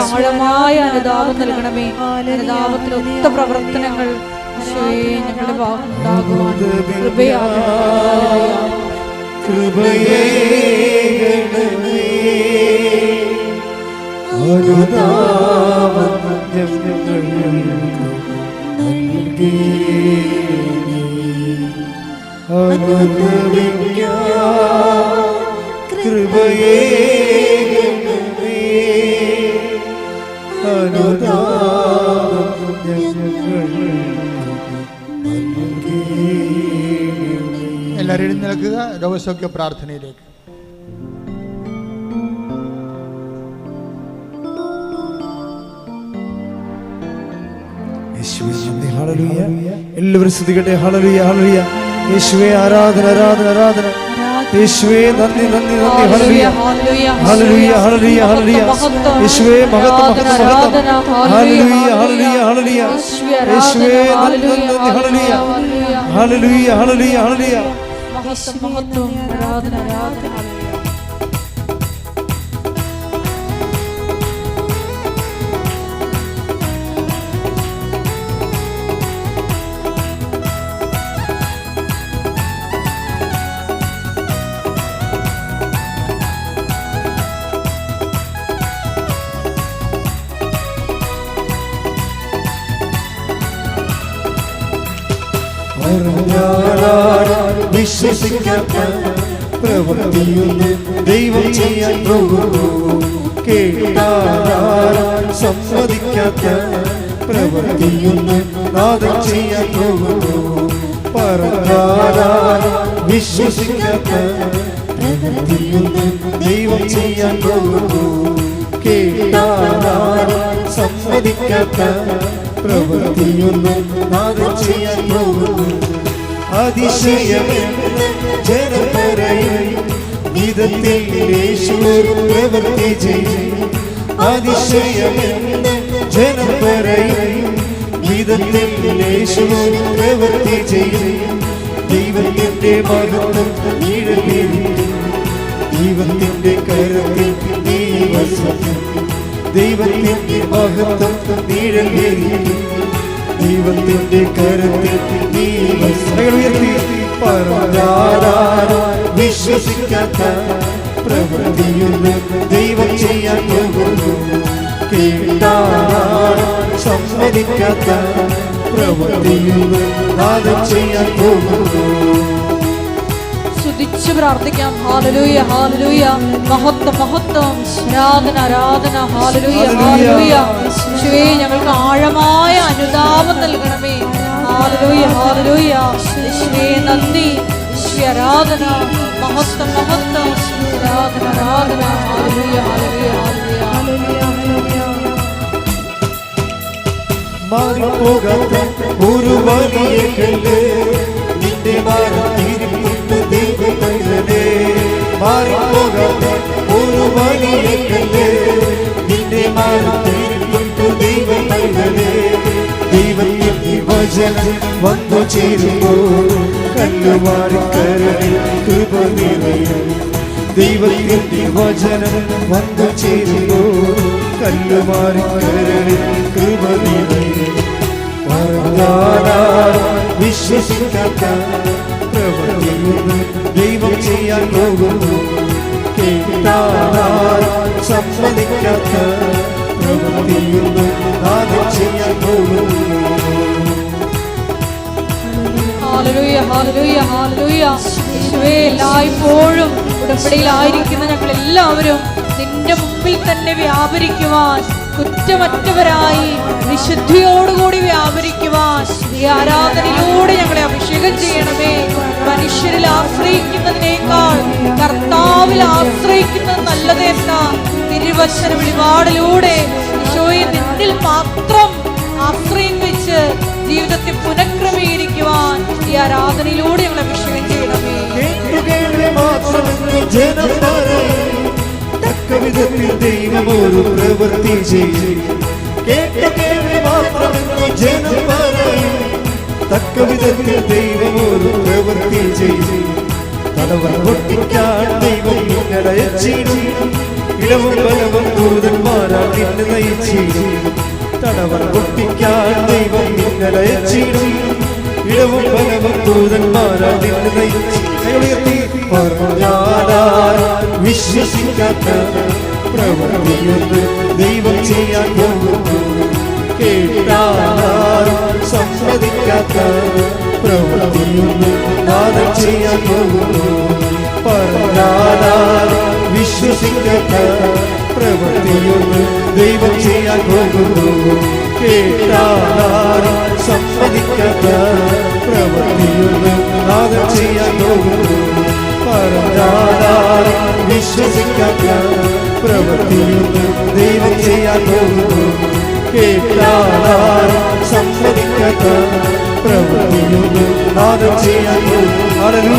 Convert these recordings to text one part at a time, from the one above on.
ആഴമായ അനുതാപം നൽകണമേ. അനുതാപത്തിന് ഒത്ത പ്രവർത്തനങ്ങൾ ഞങ്ങളുടെ ഭാഗത്തുണ്ടാകുവാൻ കൃപയാകണമേ. കൃപയേ എല്ലാവരും എഴുന്നേൽക്കുക രോഗസൗഖ്യ പ്രാർത്ഥനയിലേക്ക്. എല്ലാവരും ശ്രദ്ധിക്കട്ടെ ഹളറിയ ഹളറിയ യേശുവേ ആരാധന ആരാധന ആരാധന. യേശുവേ നന്ദി നന്ദി നന്ദി ഹളലുയ ഹല്ലേലൂയ, ഹല്ലേലൂയ ഹല്ലേലൂയ ഹല്ലേലൂയ മഹത്വം, യേശുവേ മഹത്വം മഹത്വം മഹത്വം ആരാധന, ഹല്ലേലൂയ ഹല്ലേലൂയ, ഹല്ലേലൂയ ഹല്ലേലൂയ യേശുവേ യേശുവേ ആരാധന, നന്ദി നന്ദി ഹല്ലേലൂയ, ഹല്ലേലൂയ പറഞ്ഞാലാരും വിശ്വസിക്കാത്ത പ്രവൃത്തിയൊന്നും ദൈവം ചെയ്യാൻ പോകുന്നു കേട്ടാലാരും സമ്മതിക്കാത്ത പ്രവൃത്തിയൊന്നും നാദം ചെയ്യാൻ പോകുന്നു പറഞ്ഞാലാരും വിശ്വസിക്കാത്ത പ്രവൃത്തിയൊന്നും ദൈവം ചെയ്യാൻ പ്രവൃത്തിയൊന്നും നാദം ചെയ്യാൻ പോകുന്നു വിധത്തിൽ യേശു പ്രവൃത്തി ചെയ്യും. അതിശയമെന്ന് ജനം വിധത്തിൽ യേശു പ്രവൃത്തി ചെയ്യും. ദൈവത്തിന്റെ മഹത്വം ദൈവത്തിന്റെ കരത്തിൽ ദൈവത്തിന്റെ മഹത്വം നീഴലിരിക്കും. ദൈവത്തിന്റെ കരുത്തിൽ നീ ഉയർത്തി പറഞ്ഞാലും വിശ്വസിക്കാത്ത പ്രവൃത്തിയൊന്നും ദൈവം ചെയ്യാൻ പോകുന്നു. കേട്ടാലും സമ്മതിക്കാത്ത പ്രവൃത്തിയൊന്നും നാദം ചെയ്യാൻ പോകുന്നു. സ്തുതിച്ച് പ്രാർത്ഥിക്കാം. ഹാലലൂയ ഹാലലൂയ. മഹത്വം മഹത്വം. ആരാധന ആരാധന. ഹാലലൂയ ഹാലലൂയ. ശിവേ ഞങ്ങൾക്ക് ആഴമായ നന്ദി. ആരാധന. മഹത്വം മഹത്വം. ആരാധന ആരാധന. ഹാലലൂയ ഹാലലൂയ ഹാലലൂയ മാറിപ്പോകാത്ത ഒരു വലിയ കല്ല് നിന്റെ മാറി തിരിപ്പിട്ട് ദൈവമേ മാറിപ്പോകാത്ത ഒരു വലിയ കല്ല് നിന്റെ മാറി തിരിപ്പിട്ട് ദൈവമേ ദൈവത്തിന്റെ വചനം വന്നു ചേരുമ്പോൾ കല്ല് മാറി കരളിൽ കൃപ നിറയും. ദൈവത്തിന്റെ വചനം വന്നു ചേരുമ്പോൾ കല്ല് മാറി കരളിൽ കൃപ നിറയും. വിശ്വസിക്കാത്ത പ്രവൃത്തിയൊന്നും ദൈവം ചെയ്യാൻ പോകുന്നു. കേട്ടാലും സമ്മതിക്കാത്ത പ്രവൃത്തിയൊന്നും ആദ്യം ചെയ്യാൻ പോകുന്നു. ഹാലലൂയ ഹാലലൂയ ഹാലലൂയ യേശുവേ എല്ലായ്പ്പോഴും ഉടമ്പടിയിലായിരിക്കുന്ന ഞങ്ങൾ എല്ലാവരും നിന്റെ മുമ്പിൽ തന്നെ വ്യാപരിക്കുവാൻ കുറ്റമറ്റവരായി വിശുദ്ധിയോടുകൂടി വ്യാപരിക്കുവാൻ ഈ ആരാധനയിലൂടെ ഞങ്ങളെ അഭിഷേകം ചെയ്യണമേ. മനുഷ്യരിൽ ആശ്രയിക്കുന്നതിനേക്കാൾ കർത്താവിൽ ആശ്രയിക്കുന്നത് നല്ലതെന്ന തിരുവശന വെളിപാടിലൂടെ. ഈശോയെ നിന്നിൽ മാത്രം ആശ്രയം വെച്ച് ജീവിതത്തെ പുനഃക്രമീകരിക്കുവാൻ ജനം പറയും. തക്ക വിധത്തിൽ ദൈവം ഒരു പ്രവൃത്തി ചെയ്യും കേട്ടുകേൾവി മാത്രമെന്ന് ജനം പറയും തക്ക വിധത്തിൽ ദൈവം ഒരു പ്രവൃത്തി ചെയ്യും പൊട്ടിക്കാൻ ദൈവം മിന്നലയച്ചിടും ഇളവും ബലവും ദൂതന്മാരാൽ നിന്നെ നയിച്ചിടും തടവൻ പൊട്ടിക്കാൻ ദൈവം മിന്നലയച്ചിടും ഇടവും ബലവും ദൂതന്മാരാൽ നിന്നെ നയിച്ചിടും കൈയുയർത്തി പറഞ്ഞാലാൽ വിശ്വസിക്കാത്ത പ്രവൃത്തിയൊന്ന് ദൈവം ചെയ്യാൻ പോകുന്നു. കേട്ടാൽ സമ്മതിക്കാത്ത പ്രവൃത്തിയൊന്ന് നാദം ചെയ്യാൻ പോകുന്നു. പറഞ്ഞാൽ വിശ്വസിക്കാത്ത പ്രവൃത്തിയൊന്ന് ദൈവം ചെയ്യാൻ പോകുന്നു. കേട്ടാൽ സമ്മതിക്കാത്ത പ്രവൃത്തിയൊന്നും നാദം ചെയ്യാൻ പോകുന്നു പറഞ്ഞാൽ വിശ്വസിക്കാത്ത പ്രവൃത്തിയൊന്നും ദൈവം ചെയ്യാൻ പോകുന്നു കേട്ടാൽ സമ്മതിക്കാത്ത പ്രവൃത്തിയൊന്നും നാദം ചെയ്യാൻ പോകുന്നു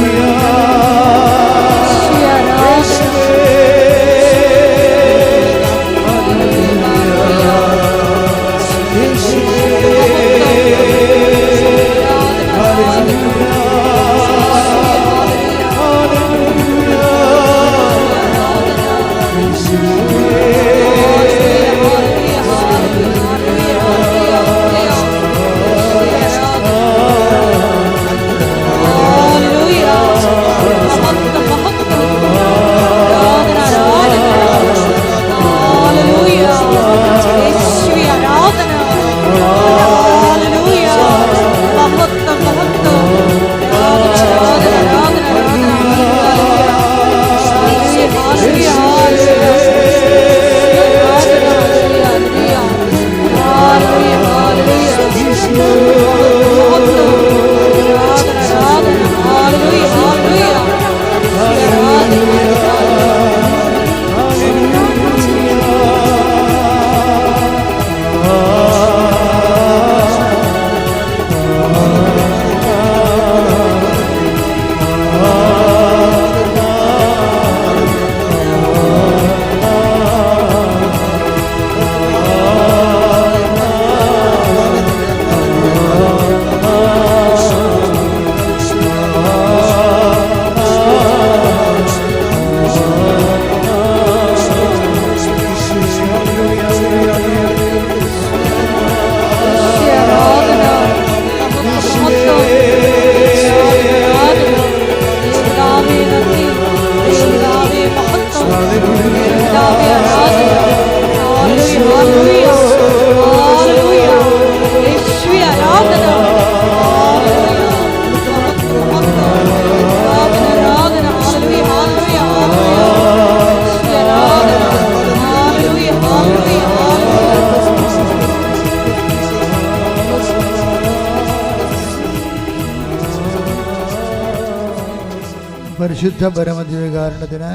പരിശുദ്ധ പരമദിവ്യകാരണത്തിന്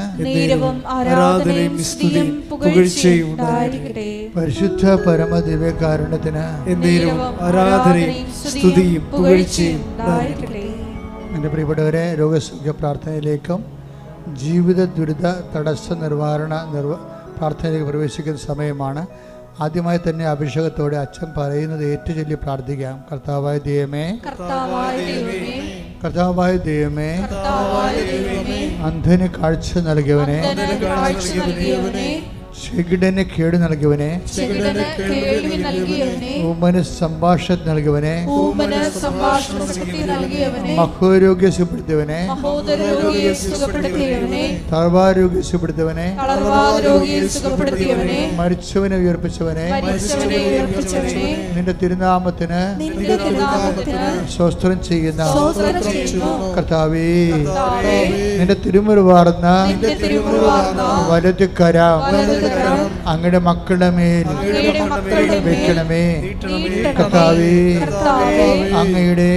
ആരാധനയും സ്തുതിയും പുകഴ്ചയും ഉണ്ടായിരിക്കട്ടെ. പരിശുദ്ധ പരമദിവ്യകാരണത്തിന് എന്നേരവും ആരാധനയും സ്തുതിയും പുകഴ്ചയും ഉണ്ടായിരിക്കട്ടെ. എന്റെ പ്രിയപ്പെട്ടവരെ രോഗസൗഖ്യ പ്രാർത്ഥനയിലേക്കും ജീവിത ദുരിത തടസ്സ നിർവഹണ നിർവ പ്രാർത്ഥനയിലേക്ക് പ്രവേശിക്കുന്ന സമയമാണ്. ആദ്യമായി തന്നെ അഭിഷേകത്തോടെ അച്ഛൻ പറയുന്നത് ഏറ്റുചൊല്ലി പ്രാർത്ഥിക്കാം. കർത്താവായ ദൈവമേ. കർത്താവായ ദൈവമേ കർത്താവായ ദൈവമേ കർത്താവായ ദൈവമേ അന്ധന് കാഴ്ച നൽകിയവനെ അന്ധന് കേടു നൽകിയവനെ ഊമന് സംഭാഷണം നൽകിയവനെ മഹോരോഗ്യ സുഖപ്പെടുത്തിയവനെ തളവാരോഗ്യ സുഖപ്പെടുത്തിയവനെ മരിച്ചവനെ ഉയർപ്പിച്ചവനെ നിന്റെ തിരുനാമത്തിന് സ്വസ്ത്രം ചെയ്യുന്ന കർത്താവേ നിന്റെ തിരുമുറി വാർന്ന തിരുമുറിവാർന്ന വലത് കരം വലതുകരം അങ്ങയുടെ മക്കളുടെ മേൽ വെക്കണമേ. കർത്താവേ അങ്ങയുടെ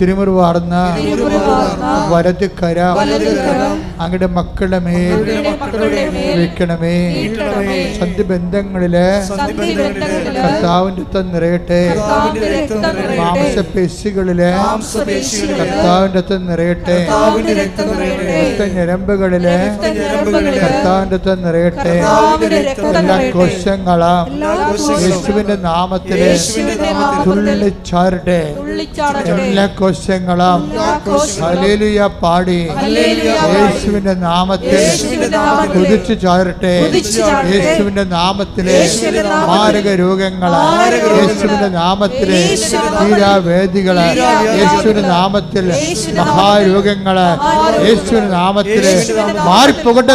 തിരുമുറിവാർന്ന വലത് കരം അങ്ങയുടെ മക്കളുടെ മേൽ വെക്കണമേ. സന്ധിബന്ധങ്ങളിൽ കർത്താവിന്റെ രക്തം നിറയട്ടെ മാംസപേശികളിൽ കർത്താവിന്റെ അത്തം രക്തം നിറയട്ടെ കർത്താവിന്റെ. രക്തഞരമ്പുകളിൽ കർത്താവിന്റെ രക്തം നിറയട്ടെ കർത്താവിന്റെ എല്ലാ കോശങ്ങളും യേശുവിന്റെ തുള്ളിച്ചാരട്ടെ തുള്ളിച്ചാടട്ടെ. എല്ലാ കോശങ്ങളും ഹലേലുയ ഹല്ലേലൂയ പാടി. യേശുവിന്റെ നാമത്തിൽ കുതിച്ചു ചാരട്ടെ. യേശുവിന്റെ നാമത്തിലെ നാമത്തിൽ മാരക രോഗങ്ങൾ യേശുവിന്റെ നാമത്തിലെ നാമത്തിൽ തീരാവേദികൾ യേശുവിന്റെ നാമത്തിൽ മഹാരോഗങ്ങൾ യേശുവിന്റെ നാമത്തിൽ മാറിപ്പോകട്ടെ.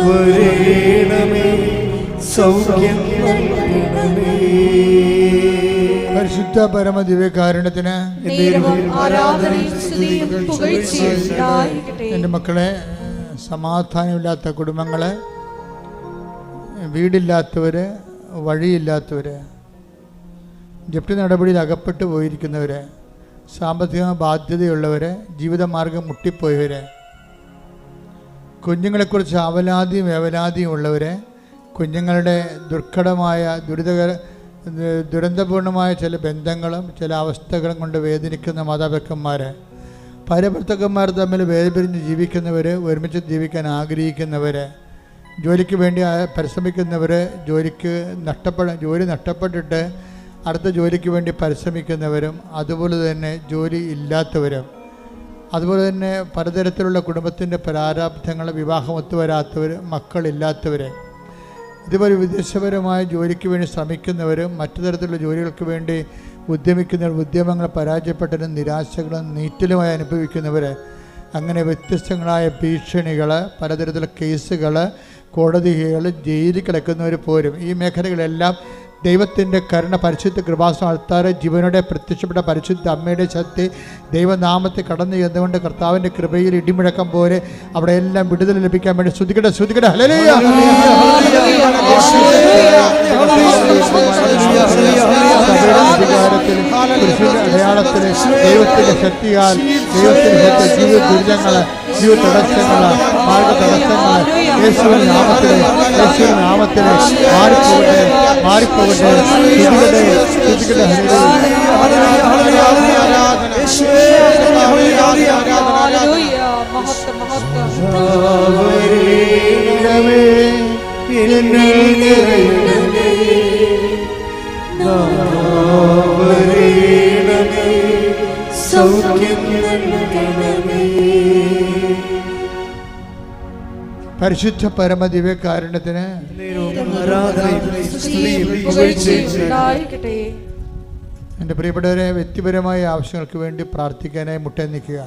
വരേണമേ സൗഖ്യം പരിശുദ്ധ പരമ ദിവ്യകാരുണ്യത്തിന് നേരവും ആരാധനയും സ്തുതിയും പുകഴ്ചയും എന്റെ മക്കളെ സമാധാനമില്ലാത്ത കുടുംബങ്ങളെ വീടില്ലാത്തവർ വഴിയില്ലാത്തവർ ജപ്തി നടപടിയിൽ അകപ്പെട്ടു പോയിരിക്കുന്നവർ സാമ്പത്തിക ബാധ്യതയുള്ളവരെ ജീവിതമാർഗം മുട്ടിപ്പോയവരെ കുഞ്ഞുങ്ങളെക്കുറിച്ച് അവലാതിയും വേവലാതിയും ഉള്ളവരെ കുഞ്ഞുങ്ങളുടെ ദുർഘടമായ ദുരിതകര ദുരന്തപൂർണമായ ചില ബന്ധങ്ങളും ചില അവസ്ഥകളും കൊണ്ട് വേദനിക്കുന്ന മാതാപിതാക്കന്മാർ ഭാര്യഭർത്തക്കന്മാർ തമ്മിൽ വേദപിരിഞ്ഞ് ജീവിക്കുന്നവർ ഒരുമിച്ച് ജീവിക്കാൻ ആഗ്രഹിക്കുന്നവർ ജോലിക്ക് വേണ്ടി പരിശ്രമിക്കുന്നവർ ജോലിക്ക് നഷ്ടപ്പെട ജോലി നഷ്ടപ്പെട്ടിട്ട് അടുത്ത ജോലിക്ക് വേണ്ടി പരിശ്രമിക്കുന്നവരും അതുപോലെ തന്നെ ജോലി ഇല്ലാത്തവരും അതുപോലെ തന്നെ പലതരത്തിലുള്ള കുടുംബത്തിന്റെ പ്രാരാബ്ധങ്ങൾ വിവാഹം ഒത്തുവരാത്തവർ മക്കളില്ലാത്തവർ ഇതുപോലെ വിദേശപരമായ ജോലിക്ക് വേണ്ടി ശ്രമിക്കുന്നവരും മറ്റു തരത്തിലുള്ള ജോലികൾക്ക് വേണ്ടി ഉദ്യമിക്കുന്നവർ ഉദ്യമങ്ങൾ പരാജയപ്പെട്ടതിനും നിരാശകളും നീറ്റലുമായി അനുഭവിക്കുന്നവർ അങ്ങനെ വ്യത്യസ്തങ്ങളായ ഭീഷണികൾ പലതരത്തിലുള്ള കേസുകൾ കോടതികൾ ജയിലിൽ കിടക്കുന്നവർ പോരും ഈ മേഖലകളെല്ലാം ദൈവത്തിന്റെ കരുണ പരിശുദ്ധ കൃപാസനം ആൾത്താറ് ജീവനോടെ പ്രത്യക്ഷപ്പെട്ട പരിശുദ്ധ അമ്മയുടെ ശക്തി ദൈവനാമത്തെ കടന്നു ചെന്നുകൊണ്ട് കർത്താവിന്റെ കൃപയിൽ ഇടിമുഴക്കം പോലെ അവിടെ എല്ലാം വിടുതൽ ലഭിക്കാൻ വേണ്ടി ശ്രുതിക്കട്ടെ ശ്രുതിക്കട്ടെ ഹല്ലേലൂയ. ദൈവത്തിന്റെ അടയാളത്തിൽ ശക്തിയാൽ ദൈവത്തിന്റെ ശക്തി ജീവിത ദുരിതങ്ങൾ ജീവിത തടസ്സങ്ങൾ മാർഗ തടസ്സങ്ങൾ യേശുവിൻ നാമത്തിൽ യേശുവിൻ നാമത്തിൽ മാറിപ്പോകട്ടെ മാറിപ്പോകട്ടെ. ശ്രുതികട്ടെ ശ്രുതികട്ടെ ഹല്ലേലൂയ. പരിശുദ്ധ പരമ ദിവ്യകാരുണ്യത്തിന് എന്റെ പ്രിയപ്പെട്ടവരെ വ്യക്തിപരമായ ആവശ്യങ്ങൾക്ക് വേണ്ടി പ്രാർത്ഥിക്കാനായി മുട്ടേ നിൽക്കുക.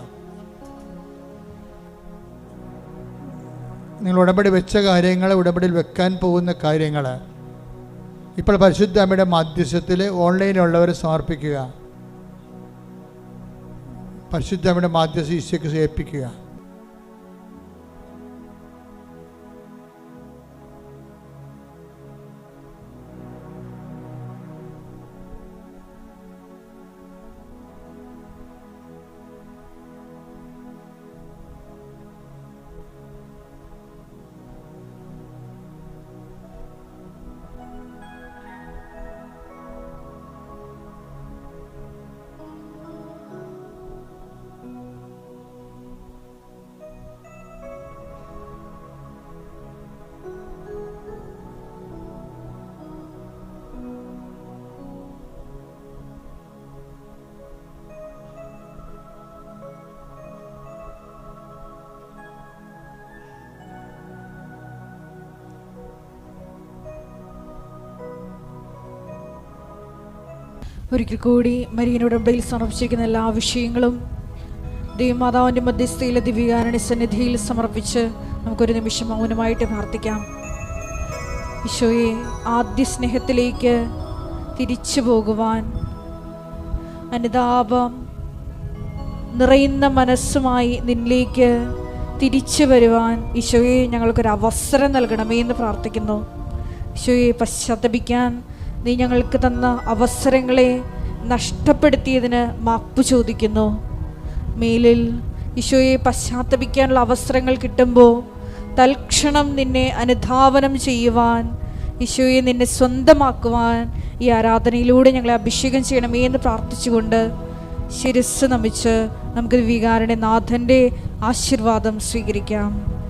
നിങ്ങൾ ഉടമ്പടി വെച്ച കാര്യങ്ങൾ ഉടമ്പടിയിൽ വെക്കാൻ പോകുന്ന കാര്യങ്ങൾ ഇപ്പോൾ പരിശുദ്ധ അമ്മയുടെ മാധ്യസ്ഥത്തിൽ ഓൺലൈനിലുള്ളവർ സമർപ്പിക്കുക. പരിശുദ്ധ അമ്മയുടെ മാധ്യസ്ഥ ഈശോയ്ക്ക് ഏൽപ്പിക്കുക ഒരിക്കൽ കൂടി മരിയനോട് ഉടമ്പടിയിൽ സമർപ്പിച്ചിരിക്കുന്ന എല്ലാ വിഷയങ്ങളും ദൈവമാതാവിന്റെ മധ്യസ്ഥയിലെ ദിവ്യകാരണ സന്നിധിയിൽ സമർപ്പിച്ച് നമുക്കൊരു നിമിഷം മൗനമായിട്ട് പ്രാർത്ഥിക്കാം. ഈശോയെ ആദ്യ സ്നേഹത്തിലേക്ക് തിരിച്ചു പോകുവാൻ അനുതാപം നിറയുന്ന മനസ്സുമായി നിന്നിലേക്ക് തിരിച്ചു വരുവാൻ ഈശോയെ ഞങ്ങൾക്കൊരു അവസരം നൽകണമേ എന്ന് പ്രാർത്ഥിക്കുന്നു. ഈശോയെ പശ്ചാത്തപിക്കാൻ നീ ഞങ്ങൾക്ക് തന്ന അവസരങ്ങളെ നഷ്ടപ്പെടുത്തിയതിന് മാപ്പ് ചോദിക്കുന്നു. മേലിൽ ഈശോയെ പശ്ചാത്തപിക്കാനുള്ള അവസരങ്ങൾ കിട്ടുമ്പോൾ തൽക്ഷണം നിന്നെ അനുധാവനം ചെയ്യുവാൻ ഈശോയെ നിന്നെ സ്വന്തമാക്കുവാൻ ഈ ആരാധനയിലൂടെ ഞങ്ങളെ അഭിഷേകം ചെയ്യണമേ എന്ന് പ്രാർത്ഥിച്ചുകൊണ്ട് ശിരസ് നമിച്ച് നമുക്ക് വികാരണ നാഥന്റെ ആശീർവാദം സ്വീകരിക്കാം.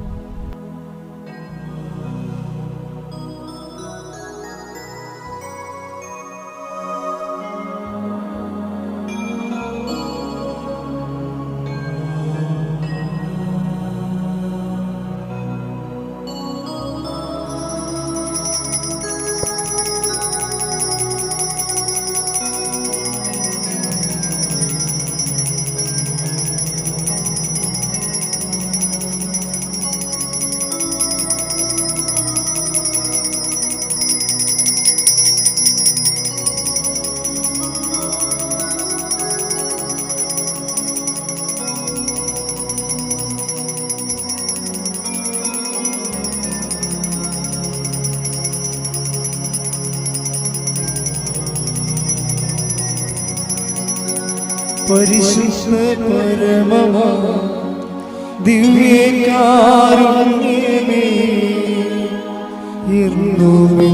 പരിശുദ്ധ പരമവ ദിവ്യകാരുണ്യമേ എന്നുമേ